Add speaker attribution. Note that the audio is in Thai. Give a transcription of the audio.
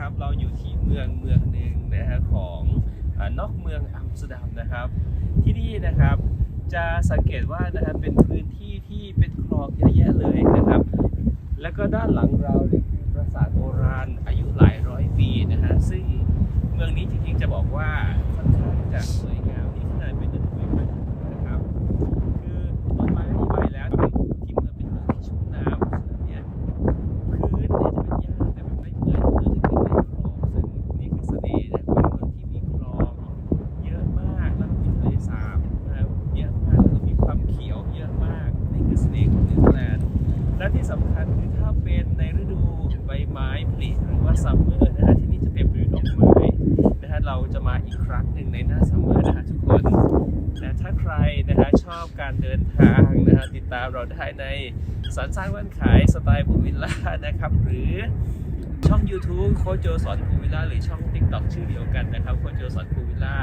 Speaker 1: นะครับ เราอยู่ที่เมืองเมืองหนึ่งนะฮะของอนอกเมืองอัมสเตอร์ดัมนะครับ ที่นี่นะครับจะสังเกตว่านะฮะเป็นพื้นที่ที่เป็นคลองเยอะแยะเลยนะครับ แล้วก็ด้านหลังเราเนี่ยคือปราสาทโบราณอายุหลายร้อยปีนะฮะซึ่งเมืองนี้จริงๆจะบอกว่าค่อนข้าง และที่สำคัญคือถ้าเป็นในฤดูใบไม้ผลิหรือว่าซัมเมอร์นะฮะที่นี่จะเต็มไปด้วยดอกไม้นะฮะเราจะมาอีกครั้งหนึ่งในหน้าซัมเมอร์นะฮะทุกคนนะถ้าใครนะฮะชอบการเดินทางนะฮะติดตามเราได้ในสันสร้างวันขายสไตล์ภูวิลล่านะครับหรือช่อง YouTube โคโจสอนภูวิลล่าหรือช่อง TikTok ชื่อเดียวกันนะครับโคโจสอนภูวิลล่า